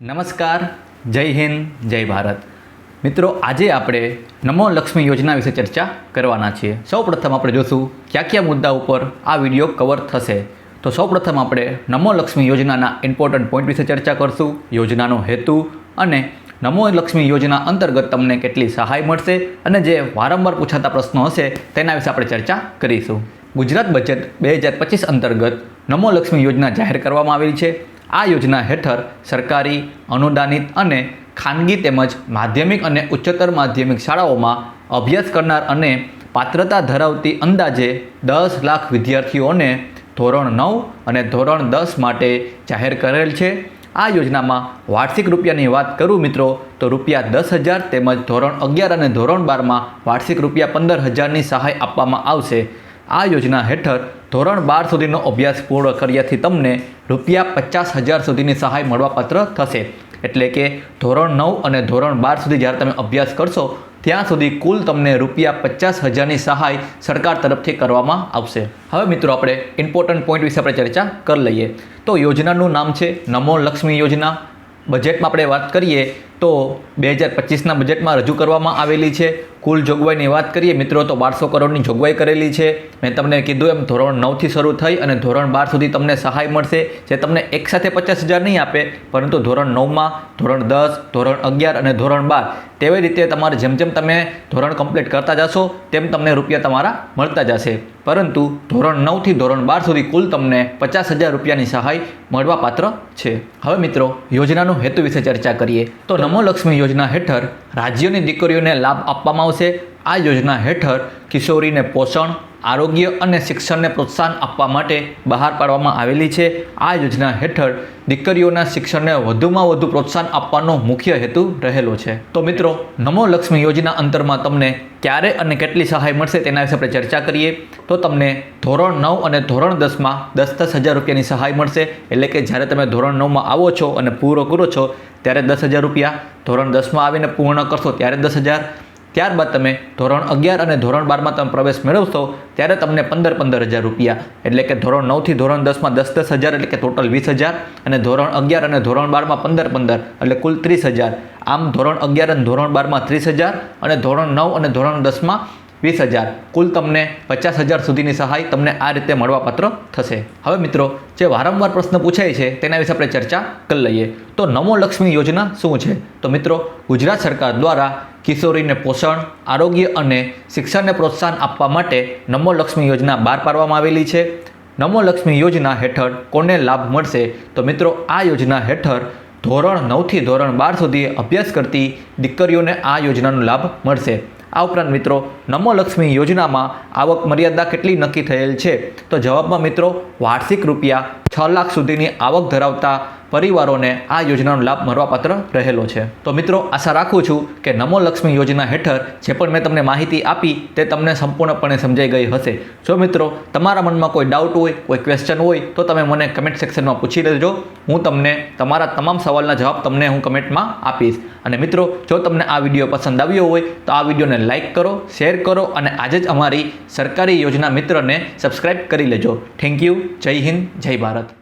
નમસ્કાર, જય હિન્દ, જય ભારત. મિત્રો, આજે આપણે નમો લક્ષ્મી યોજના વિશે ચર્ચા કરવાના છીએ. સૌપ્રથમ આપણે જોશું કયા કયા મુદ્દા ઉપર આ વીડિયો કવર થશે. તો સૌપ્રથમ આપણે નમો લક્ષ્મી યોજનાના ઇમ્પોર્ટન્ટ પોઈન્ટ વિશે ચર્ચા કરશું, યોજનાનો હેતુ અને નમો લક્ષ્મી યોજના અંતર્ગત તમને કેટલી સહાય મળશે અને જે વારંવાર પૂછાતા પ્રશ્નો હશે તેના વિશે આપણે ચર્ચા કરીશું. ગુજરાત બજેટ બે હજાર પચીસ અંતર્ગત નમો લક્ષ્મી યોજના જાહેર કરવામાં આવેલી છે. આ યોજના હેઠળ સરકારી, અનુદાનિત અને ખાનગી તેમજ માધ્યમિક અને ઉચ્ચતર માધ્યમિક શાળાઓમાં અભ્યાસ કરનાર અને પાત્રતા ધરાવતી અંદાજે દસ લાખ વિદ્યાર્થીઓને ધોરણ નવ અને ધોરણ દસ માટે જાહેર કરેલ છે. આ યોજનામાં વાર્ષિક રૂપિયાની વાત કરું મિત્રો, તો રૂપિયા દસ હજાર તેમજ ધોરણ અગિયાર અને ધોરણ બારમાં વાર્ષિક રૂપિયા પંદર હજારની સહાય આપવામાં આવશે. આ યોજના હેઠળ ધોરણ બાર સુધીનો અભ્યાસ પૂર્ણ કર્યાથી તમને રૂપિયા પચાસ હજાર સુધીની સહાય મળવાપાત્ર થશે. એટલે કે ધોરણ નવ અને ધોરણ બાર સુધી જ્યારે તમે અભ્યાસ કરશો, ત્યાં સુધી કુલ તમને રૂપિયા પચાસ હજારની સહાય સરકાર તરફથી કરવામાં આવશે. હવે મિત્રો આપણે ઇમ્પોર્ટન્ટ પોઈન્ટ વિશે આપણે ચર્ચા કરી લઈએ. તો યોજનાનું નામ છે નમો લક્ષ્મી યોજના. બજેટમાં આપણે વાત કરીએ તો બે હજાર પચીસના બજેટમાં રજૂ કરવામાં આવેલી છે. કુલ જોગવાઈની વાત કરીએ મિત્રો, તો બારસો કરોડની જોગવાઈ કરેલી છે. મેં તમને કીધું એમ ધોરણ નવથી શરૂ થઈ અને ધોરણ બાર સુધી તમને સહાય મળશે, જે તમને એકસાથે પચાસ હજાર નહીં આપે, પરંતુ ધોરણ નવમાં, ધોરણ દસ, ધોરણ અગિયાર અને ધોરણ બાર, તેવી રીતે તમારે જેમ જેમ તમે ધોરણ કમ્પ્લીટ કરતા જશો, તેમ તમને રૂપિયા તમારા મળતા જશે. પરંતુ ધોરણ નવથી ધોરણ બાર સુધી કુલ તમને પચાસ હજાર રૂપિયાની સહાય મળવાપાત્ર છે. હવે મિત્રો, યોજનાનો હેતુ વિશે ચર્ચા કરીએ. તો નમો લક્ષ્મી યોજના હેઠળ રાજ્યોની દીકરીઓને લાભ આપવામાં આવશે. આ યોજના હેઠળ કિશોરીને પોષણ આરોગ્ય અને શિક્ષણને પ્રોત્સાહન આપવા માટે બહાર પાડવામાં આવેલી છે. આ યોજના હેઠળ દીકરીઓના શિક્ષણને વધુમાં વધુ પ્રોત્સાહન આપવાનો મુખ્ય હેતુ રહેલો છે. તો મિત્રો, નમો લક્ષ્મી યોજના અંતરમાં તમને ક્યારે અને કેટલી સહાય મળશે તેના વિશે આપણે ચર્ચા કરીએ. તો તમને ધોરણ નવ અને ધોરણ દસમાં દસ દસ હજાર રૂપિયાની સહાય મળશે. એટલે કે જ્યારે તમે ધોરણ નવમાં આવો છો અને પૂરો કરો છો, ત્યારે દસ હજાર રૂપિયા ધોરણ દસમાં આવીને પૂર્ણ કરશો ત્યારે દસ હજાર. ત્યારબાદ તમે ધોરણ અગિયાર અને ધોરણ બારમાં તમે પ્રવેશ મેળવશો, ત્યારે તમને પંદર પંદર હજાર રૂપિયા. એટલે કે ધોરણ નવથી ધોરણ દસમાં દસ દસ હજાર, એટલે કે ટોટલ વીસ હજાર. અને ધોરણ અગિયાર અને ધોરણ બારમાં પંદર પંદર, એટલે કુલ ત્રીસ હજાર. આમ ધોરણ અગિયાર અને ધોરણ બારમાં ત્રીસ હજાર, અને ધોરણ નવ અને ધોરણ દસમાં વીસ હજાર. કુલ તમને પચાસ હજાર સુધીની સહાય તમને આ રીતે મળવાપાત્ર થશે. હવે મિત્રો, જે વારંવાર પ્રશ્ન પૂછાય છે, તેના વિશે આપણે ચર્ચા કરી લઈએ. તો નમો લક્ષ્મી યોજના શું છે? તો મિત્રો, ગુજરાત સરકાર દ્વારા કિશોરીને પોષણ, આરોગ્ય અને શિક્ષણને પ્રોત્સાહન આપવા માટે નમો લક્ષ્મી યોજના બહાર પાડવામાં આવેલી છે. નમો લક્ષ્મી યોજના હેઠળ કોને લાભ મળશે? તો મિત્રો, આ યોજના હેઠળ ધોરણ નવથી ધોરણ બાર સુધી અભ્યાસ કરતી દીકરીઓને આ યોજનાનો લાભ મળશે. આ ઉપરાંત મિત્રો, નમો લક્ષ્મી યોજનામાં આવક મર્યાદા કેટલી નક્કી થયેલ છે? તો જવાબમાં મિત્રો, વાર્ષિક રૂપિયા છ લાખ સુધીની આવક ધરાવતા પરિવારોને આ યોજનાનો લાભ મળવાપાત્ર રહેલો છે. તો મિત્રો, આશા રાખું છું કે નમો લક્ષ્મી યોજના હેઠળ જે પણ મેં તમને માહિતી આપી તે તમને સંપૂર્ણપણે સમજાઈ ગઈ હશે. જો મિત્રો, તમારા મનમાં કોઈ ડાઉટ હોય, કોઈ ક્વેશ્ચન હોય, તો તમે મને કમેન્ટ સેક્શનમાં પૂછી લેજો. હું તમને તમારા તમામ સવાલના જવાબ તમને હું કમેન્ટમાં આપીશ. અને મિત્રો, જો તમને આ વીડિયો પસંદ આવ્યો હોય, તો આ વિડીયોને લાઇક કરો શેર કરો અને આજે જ અમારી સરકારી યોજના મિત્રને સબસ્ક્રાઈબ કરી લેજો. થેન્ક યુ જય હિન્દ, જય ભારત.